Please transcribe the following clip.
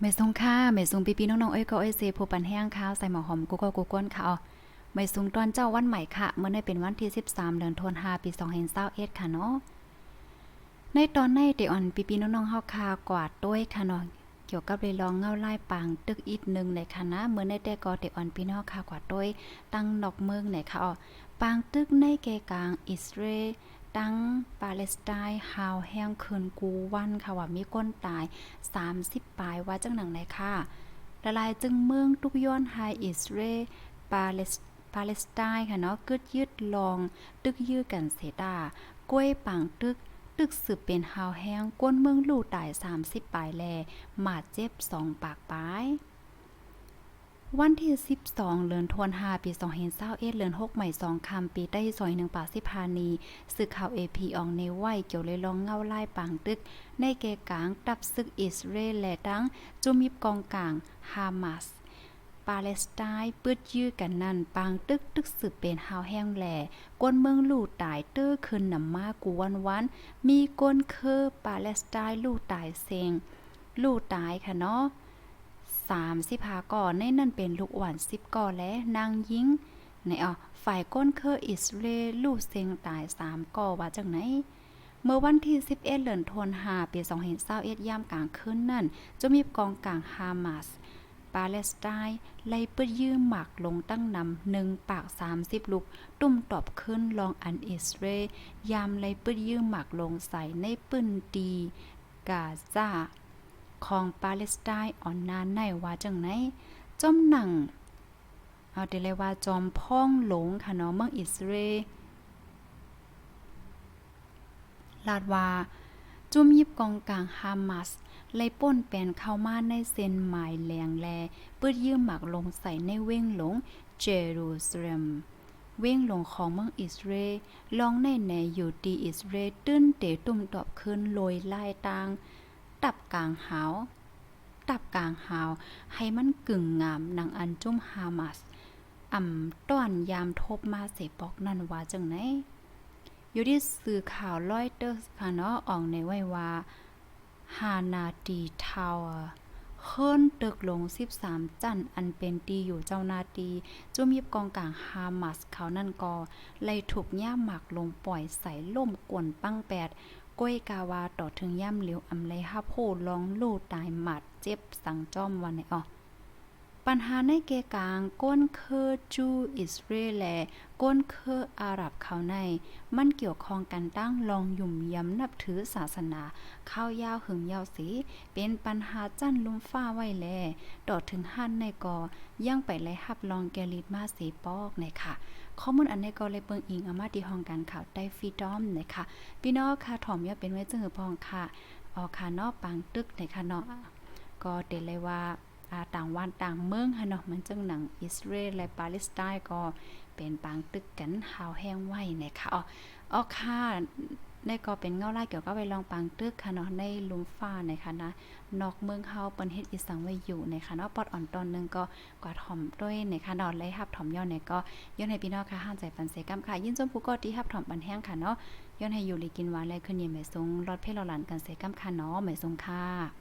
ไม่ทรงค่าไม่ทรงปีปีน้องๆเอ้ยก็เอ้ยเซผู้ปันแห้งข้าวใส่หมอหอมกูก็กูก้นค่ะอ๋อไม่ทรงตอนเจ้าวันใหม่ค่ะเมื่อในเป็นวันที่ 13 เดือนธันวาคมปี2021ค่ะเนาะในตอนในเดออนปีปีน้องๆเฮาคากวาดด้วยค่ะเนาะเกี่ยวกับเลยลองเงาไล่ปางตึกอีกหนึ่งในค่ะเมื่อในแต่ก็เดออนพี่น้องคากวาดด้วยตั้งนอกเมืองไหนค่ะอ๋อปางตึกในเกกลางอิสราเอล ตั้งปาเลสไตน์ฮาวแห้งคืนกูวันค่ะว่ามีคนตาย 30ปลายว่าจังหนังไหนค่ะละลายจึงเมืองทุกย้อนไฮอิสเอลปาเลสปาเลสไตน์ค่ะเนาะกึดยืดลอง ตึกยื้อกันเสดากล้วยปังตึก ตึกสืบเป็นฮาวแห้งก้นเมืองลู่ตาย 30ปลายแลหมาดเจ็บ 2 ปากปลาย วันที่ 12 เดือนธันวาปี2021เดือน6ใหม่2คำปีใต้ซอย1ป่าสิพานีสื่อข่าว AP อองในไว้เกี่ยวเลยลองเงาไล่ปางตึก ในเกกลางตับศึกอิสราเอลและตั้งจุมิบกองกลางฮามาสปาเลสไตน์ปืดยื้อกันนั่นปางตึกตึกสืบเป็นฮาวแห้งแหล่ก้นเมืองลู่ตายเตื้อคืนนำมากูวันวัน มีก้นเคอปาเลสไตน์ลู่ตายเซงลู่ตายค่ะเนาะ สามสิบหาก่อนในนั่นเป็นลูกหวานสิบก่อและนางยิงในอะฝ่ายก้นเคออิสเอลลู่เซงตายสามก่อว่าจังไหน เมื่อวันที่11เดือนธันวาคมปี2021ยามกลางคืนนั่น จะมีกองกลางฮามาสปาเลสไตน์ไล่ปืดยื้อหมักลงตั้งนำหนึ่งปาก 30 ลูก ตุ่มตอบขึ้นลองอันอิสเอลยามไล่ปืดยื้อหมักลงใส่ในปืนดีกาซา ของปาเลสไตน์อ่อนนานในว่าจังไหนจอมหนังเอาแต่เลยว่าจอมพ่องหลงค่ะเนาะเมืองอิสราเอลลาดว่าจุ่มยิบกองกลางฮามาสไล่ป่นแปนเข้ามาในเส้นหมายแหลงแลปืดยืมหมักลงใส่ในเว้งหลงเจรูซาเล็มเว้งหลงของเมืองอิสราเอลลองในแนอยู่ดีอิสราเอลตื้นเตตุ่มตอบขึ้นโรยไล่ตาง ตับกลางหาวตับกลางหาว ให้มันกึ่งงามนางอันจุ่มฮามาสอ่ำต้อนยามทบมาเสปอกนั่นว่าจังไหนอยู่ที่สื่อข่าวลอยเตอร์ค่ะเนาะออกในไว้ว่าฮานาดีทาวเฮิรนตึกลง 13 จันอันเป็นตีอยู่เจ้านาตีจุมีกองกลางฮามาสเขานั่นก็ไล่ถูกย่าหมักลงปล่อยใส่ล่มกวนปั้งแปด ก้วยกาวาต่อถึงย่ำเหลียวอำไลฮับโหลองลู่ตายหมัดเจ็บสังจ้อมวันไหนอ๋อ ปัญหาในเกกางก้นเคอจูอิสราเอลและก้นเคออาหรับเขาใน มันเกี่ยวข้องกันตั้งลองยุ่มย้ำนับถือศาสนา ข้าวยาวหึงยาวสีเป็นปัญหาจั้นลุมฟ้าไว้แลดอดถึงหันในกอย่างไปไล่ฮับลองแกลิดมาสีปอกในค่ะข้อมูลอันในก็เลยเปิงอิงอามาดีห้องการข่าวได้ฟรีดอมนะคะพี่น้องค่ะถ่อมยอดเป็นไว้เจือพองค่ะออค่ะนอกปังตึกในค่ะเนาะก็เดลเลยว่า ต่างวันต่างเมืองฮะเนาะมันจังหนังอิสราเอลและปาเลสไตน์ก็เป็นปางตึกกันหาวแห้งไว้นะคะอ๋ออ๋อค่ะในก็เป็นเงาไล่เกี่ยวกับไปลองปางตึกค่ะเนาะในลุมฟ้านะคะนะนอกเมืองเฮาเปิ้นเฮ็ดอีสังไว้อยู่นะคะเนาะปอดอ่อนตอนหนึงก็กว่าถ่อมด้วยนะคะเนาะไล่ฮับถ่อมย้อนเนี่ยก็ย้อนให้พี่น้องค่ะห้ามใจปันเสกำค่ะ ยินจมผู้ก็ที่ฮับถ่อมปันแห้งค่ะเนาะย้อนให้อยู่ลีกินหวานและขึ้นเย็นแม่ทรงรอดเพลรอหลานกันเสกำค่ะเนาะแม่ทรงค่ะ